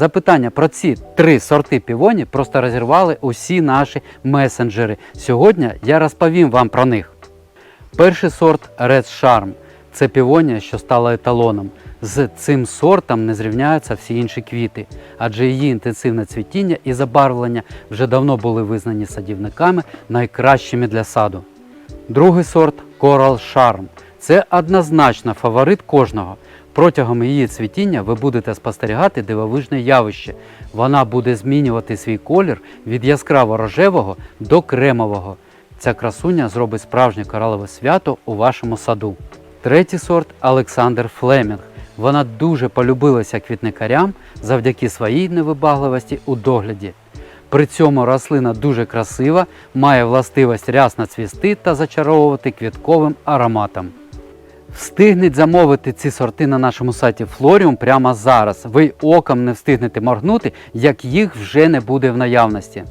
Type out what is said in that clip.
Запитання про ці три сорти півоні просто розірвали усі наші месенджери. Сьогодні я розповім вам про них. Перший сорт Red Charm – це півонія, що стала еталоном. З цим сортом не зрівняються всі інші квіти, адже її інтенсивне цвітіння і забарвлення вже давно були визнані садівниками найкращими для саду. Другий сорт Coral Charm. Це однозначно фаворит кожного. Протягом її цвітіння ви будете спостерігати дивовижне явище. Вона буде змінювати свій колір від яскраво рожевого до кремового. Ця красуня зробить справжнє коралове свято у вашому саду. Третій сорт Олександр Флемінг. Вона дуже полюбилася квітникарям завдяки своїй невибагливості у догляді. При цьому рослина дуже красива, має властивість рясно цвісти та зачаровувати квітковим ароматом. Встигніть замовити ці сорти на нашому сайті Florium прямо зараз. Ви оком не встигнете моргнути, як їх вже не буде в наявності.